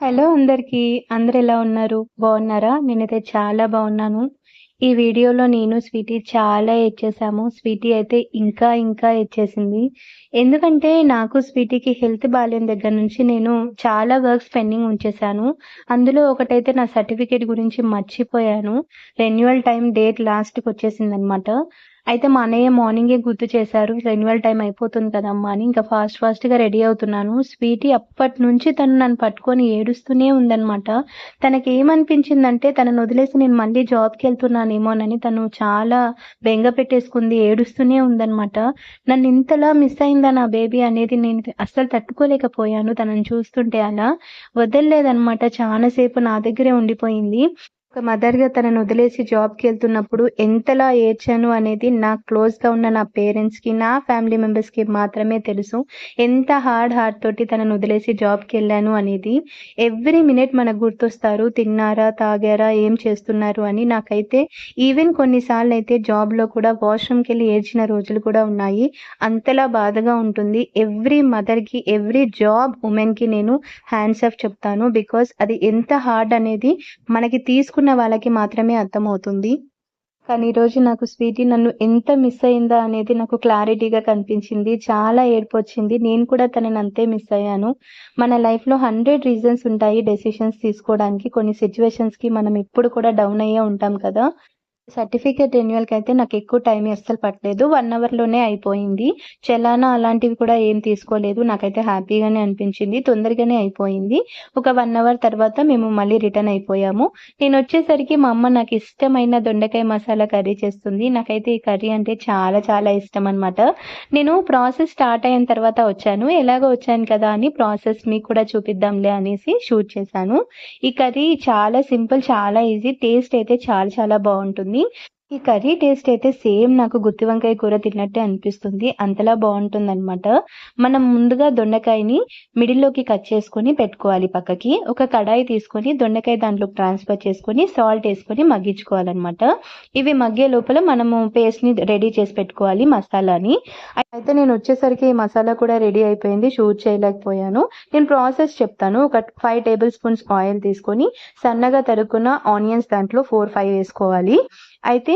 Hello అందరికీ అందరు ఎలా ఉన్నారు? బాగున్నారా? నేనైతే చాలా బాగున్నాను. ఈ వీడియోలో నేను స్వీటీ చాలా ఎచ్చేసాము స్వీటీ అయితే ఇంకా ఇంకా ఎచ్చేసింది ఎందుకంటే నాకు స్వీటీకి హెల్త్ బాగాలేని దగ్గర నుంచి నేను చాలా వర్క్స్ పెండింగ్ ఉంచేసాను అందులో ఒకటైతే నా సర్టిఫికేట్ గురించి మర్చిపోయాను. రెన్యువల్ టైం డేట్ లాస్ట్కి వచ్చేసింది అనమాట అయితే మా అన్నయ్య మార్నింగే గుర్తు చేశారు రెన్యువల్ టైం అయిపోతుంది కదమ్మా అని. ఇంకా ఫాస్ట్ ఫాస్ట్గా రెడీ అవుతున్నాను. స్వీటీ అప్పటి నుంచి తను నన్ను పట్టుకొని ఏడుస్తూనే ఉందనమాట తనకి ఏమనిపించిందంటే తనను వదిలేసి నేను మళ్ళీ జాబ్కి వెళ్తున్నానేమోనని తను చాలా బెంగ పెట్టేసుకుంది ఏడుస్తూనే ఉందనమాట నన్ను ఇంతలా మిస్ అయిందా నా బేబీ అనేది నేను అస్సలు తట్టుకోలేకపోయాను తనని చూస్తుంటే అలా. వదలలేదన్నమాట. చాలాసేపు నా దగ్గరే ఉండిపోయింది. ఒక మదర్గా తనను వదిలేసి జాబ్కి వెళ్తున్నప్పుడు ఎంతలా ఏడ్చాను అనేది నా క్లోజ్గా ఉన్న నా పేరెంట్స్కి నా ఫ్యామిలీ మెంబర్స్కి మాత్రమే తెలుసు. ఎంత హార్డ్ హార్ట్ తోటి తనను వదిలేసి జాబ్కి వెళ్ళాను అనేది ఎవ్రీ మినిట్ మనకు గుర్తొస్తారు. తిన్నారా తాగారా ఏం చేస్తున్నారు అని నాకైతే ఈవెన్ కొన్నిసార్లు అయితే జాబ్లో కూడా వాష్రూమ్కి వెళ్ళి ఏడ్చిన రోజులు కూడా ఉన్నాయి. అంతలా బాధగా ఉంటుంది. ఎవ్రీ మదర్కి ఎవ్రీ జాబ్ ఉమెన్కి నేను హ్యాండ్స్ ఆఫ్ చెప్తాను. బికాస్ అది ఎంత హార్డ్ అనేది మనకి తీసుకున్న వాళ్ళకి మాత్రమే అర్థమవుతుంది. కానీ ఈరోజు నాకు స్వీటీ నన్ను ఎంత మిస్ అయిందా అనేది నాకు క్లారిటీగా కనిపించింది. చాలా ఏడుపు వచ్చింది. నేను కూడా తనని అంతే మిస్ అయ్యాను. మన లైఫ్లో హండ్రెడ్ రీజన్స్ ఉంటాయి డెసిషన్స్ తీసుకోవడానికి. కొన్ని సిచ్యువేషన్స్కి మనం ఎప్పుడు కూడా డౌన్ అయ్యే ఉంటాం కదా. సర్టిఫికేట్ రెన్యువల్కి అయితే నాకు ఎక్కువ టైం అస్సలు పట్టలేదు. వన్ అవర్లోనే అయిపోయింది. చలానా అలాంటివి కూడా ఏం తీసుకోలేదు. నాకైతే హ్యాపీగానే అనిపించింది. తొందరగానే అయిపోయింది. ఒక వన్ అవర్ తర్వాత మేము మళ్ళీ రిటర్న్ అయిపోయాము. నేను వచ్చేసరికి మా అమ్మ నాకు ఇష్టమైన దొండకాయ మసాలా కర్రీ చేస్తుంది. నాకైతే ఈ కర్రీ అంటే చాలా చాలా ఇష్టం అనమాట నేను ప్రాసెస్ స్టార్ట్ అయిన తర్వాత వచ్చాను. ఎలాగో వచ్చాను కదా అని ప్రాసెస్ మీకు కూడా చూపిద్దాంలే అనేసి షూట్ చేశాను. ఈ కర్రీ చాలా సింపుల్ చాలా ఈజీ టేస్ట్ అయితే చాలా చాలా బాగుంటుంది. happening ఈ కర్రీ టేస్ట్ అయితే సేమ్ నాకు గుత్తి వంకాయ కూర తిన్నట్టే అనిపిస్తుంది. అంతలా బాగుంటుంది అనమాట మనం ముందుగా దొండకాయని మిడిల్లోకి కట్ చేసుకొని పెట్టుకోవాలి పక్కకి. ఒక కడాయి తీసుకొని దొండకాయ దాంట్లో ట్రాన్స్ఫర్ చేసుకొని సాల్ట్ వేసుకొని మగ్గించుకోవాలన్నమాట. ఇవి మగ్గే లోపల మనము పేస్ట్ని రెడీ చేసి పెట్టుకోవాలి మసాలాని. అయితే నేను వచ్చేసరికి ఈ మసాలా కూడా రెడీ అయిపోయింది. షూట్ చేయలేకపోయాను. నేను ప్రాసెస్ చెప్తాను. ఒక ఫైవ్ టేబుల్ స్పూన్స్ ఆయిల్ తీసుకొని సన్నగా తరుక్కున్న ఆనియన్స్ దాంట్లో ఫోర్ ఫైవ్ వేసుకోవాలి. అయితే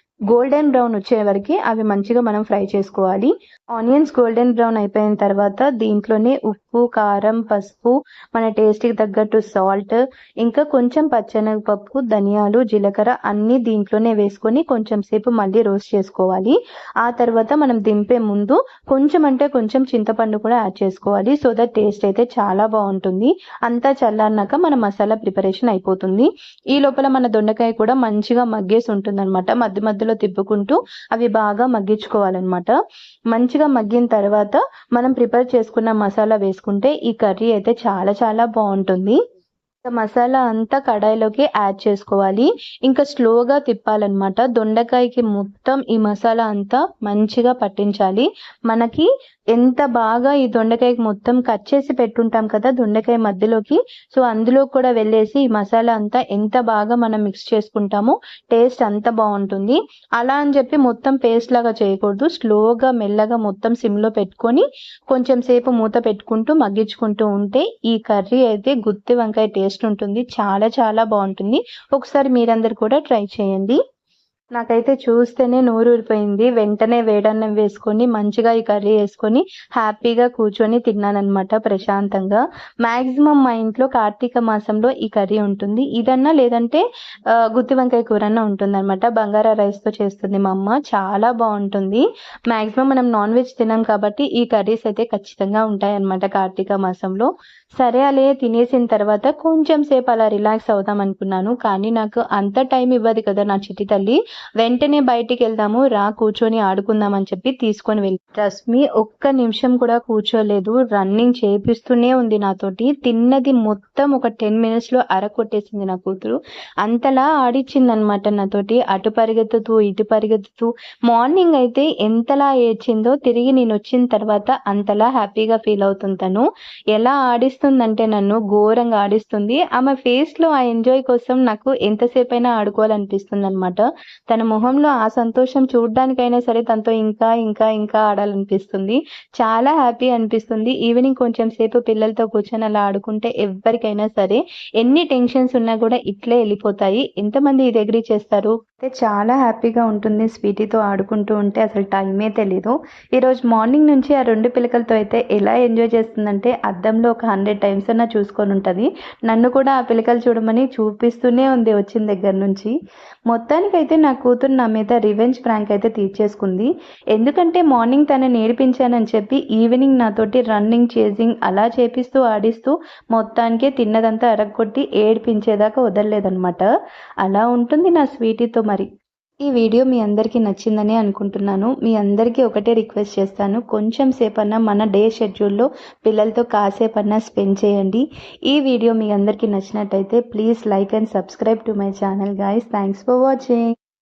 గోల్డెన్ బ్రౌన్ వచ్చే వరకు అవి మంచిగా మనం ఫ్రై చేసుకోవాలి. ఆనియన్స్ గోల్డెన్ బ్రౌన్ అయిపోయిన తర్వాత దీంట్లోనే ఉప్పు కారం పసుపు మన టేస్ట్కి తగ్గట్టు సాల్ట్ ఇంకా కొంచెం పచ్చనగపప్పు ధనియాలు జీలకర్ర అన్నీ దీంట్లోనే వేసుకొని కొంచెం సేపు మళ్ళీ రోస్ట్ చేసుకోవాలి. ఆ తర్వాత మనం దింపే ముందు కొంచెం అంటే కొంచెం చింతపండు కూడా యాడ్ చేసుకోవాలి. సో దట్ టేస్ట్ అయితే చాలా బాగుంటుంది. అంతా చల్లారినాక మన మసాలా ప్రిపరేషన్ అయిపోతుంది. ఈ లోపల మన దొండకాయ కూడా మంచిగా మగ్గేసి ఉంటుంది అనమాట మధ్య మధ్యలో తిప్పుకుంటూ అవి బాగా మగ్గించుకోవాలన్నమాట. మంచిగా మగ్గిన తర్వాత మనం ప్రిపేర్ చేసుకున్న మసాలా వేసుకుంటే ఈ కర్రీ అయితే చాలా చాలా బాగుంటుంది. మసాలా అంతా కడాయిలోకి యాడ్ చేసుకోవాలి. ఇంకా స్లోగా తిప్పాలన్నమాట. దొండకాయకి మొత్తం ఈ మసాలా అంతా మంచిగా పట్టించాలి. మనకి ఎంత బాగా ఈ దొండకాయకి మొత్తం కట్ చేసి పెట్టుంటాం కదా దొండకాయ మధ్యలోకి. సో అందులో కూడా వెళ్ళేసి ఈ మసాలా అంతా ఎంత బాగా మనం మిక్స్ చేసుకుంటామో టేస్ట్ అంత బాగుంటుంది. అలా అని చెప్పి మొత్తం పేస్ట్ లాగా చేయకూడదు. స్లోగా మెల్లగా మొత్తం సిమ్లో పెట్టుకొని కొంచెం సేపు మూత పెట్టుకుంటూ మగ్గించుకుంటూ ఉంటే ఈ కర్రీ అయితే గుత్తి వంకాయ టేస్ట్ ఉంటుంది. చాలా చాలా బాగుంటుంది. ఒకసారి మీరందరు కూడా ట్రై చేయండి. నాకైతే చూస్తేనే నోరు ఊరిపోయింది వెంటనే వేడన్నం వేసుకొని మంచిగా ఈ కర్రీ వేసుకొని హ్యాపీగా కూర్చొని తిన్నానమాట ప్రశాంతంగా. మాక్సిమం మా ఇంట్లో కార్తీక మాసంలో ఈ కర్రీ ఉంటుంది. ఇదన్నా లేదంటే గుత్తి వంకాయ కూర అన్న ఉంటుంది అనమాట బంగారా రైస్తో చేస్తుంది మా అమ్మ. చాలా బాగుంటుంది. మాక్సిమం మనం నాన్ వెజ్ తినాం కాబట్టి ఈ కర్రీస్ అయితే ఖచ్చితంగా ఉంటాయన్నమాట కార్తీక మాసంలో. సరే అలే తినేసిన తర్వాత కొంచెం సేపు అలా రిలాక్స్ అవుదాం అనుకున్నాను. కానీ నాకు అంత టైం ఇవ్వదు కదా నా చిట్టి తల్లి. వెంటనే బయటికి వెళ్దాము రా కూర్చొని ఆడుకుందాం అని చెప్పి తీసుకొని వెళ్ళి ట్రస్ట్ మీ ఒక్క నిమిషం కూడా కూర్చోలేదు. రన్నింగ్ చేపిస్తూనే ఉంది నాతోటి. తిన్నది మొత్తం ఒక టెన్ మినిట్స్లో అరకొట్టేసింది నా కూతురు. అంతలా ఆడిచ్చింది అనమాట నాతోటి. అటు పరిగెత్తుతూ ఇటు పరిగెత్తుతూ. మార్నింగ్ అయితే ఎంతలా ఏడ్చిందో తిరిగి నేను వచ్చిన తర్వాత అంతలా హ్యాపీగా ఫీల్ అవుతుంది తను. ఎలా ఆడిస్తుందంటే నన్ను ఘోరంగా ఆడిస్తుంది. ఆమె ఫేస్లో ఆ ఎంజాయ్ కోసం నాకు ఎంతసేపైనా ఆడుకోవాలనిపిస్తుంది అనమాట తన మొహంలో ఆ సంతోషం చూడడానికైనా సరే తనతో ఇంకా ఇంకా ఇంకా ఆడాలనిపిస్తుంది. చాలా హ్యాపీ అనిపిస్తుంది. ఈవినింగ్ కొంచెం సేపు పిల్లలతో కూర్చొని అలా ఆడుకుంటే ఎవరికైనా సరే ఎన్ని టెన్షన్స్ ఉన్నా కూడా ఇట్లే వెళ్ళిపోతాయి. ఎంతమంది ఇది అగ్రీ చేస్తారు? అయితే చాలా హ్యాపీగా ఉంటుంది స్వీటీతో ఆడుకుంటూ ఉంటే. అసలు టైమే తెలీదు. ఈరోజు మార్నింగ్ నుంచి ఆ రెండు పిల్లకలతో అయితే ఎలా ఎంజాయ్ చేస్తుందంటే అద్దంలో ఒక హండ్రెడ్ టైమ్స్ అన్నా చూసుకొని ఉంటుంది. నన్ను కూడా ఆ పిల్లకలు చూడమని చూపిస్తూనే ఉంది వచ్చిన దగ్గర నుంచి. మొత్తానికైతే నా కూతురు నా మీద రివెంజ్ ప్రాంక్ అయితే తీర్చేసుకుంది. ఎందుకంటే మార్నింగ్ తను నేర్పించానని చెప్పి ఈవినింగ్ నాతోటి రన్నింగ్ చేసింగ్ అలా చేపిస్తూ ఆడిస్తూ మొత్తానికే తిన్నదంతా అరగొట్టి ఏడిపించేదాకా వదలలేదనమాట అలా ఉంటుంది నా స్వీటీతో మరి. ఈ వీడియో మీ అందరికీ నచ్చిందని అనుకుంటున్నాను. మీ అందరికీ ఒకటే రిక్వెస్ట్ చేస్తాను. కొంచెం సేపన్నా మన డే షెడ్యూల్లో పిల్లలతో కాసేపన్నా స్పెండ్ చేయండి. ఈ వీడియో మీ అందరికీ నచ్చినట్టయితే please like and subscribe to my channel guys thanks for watching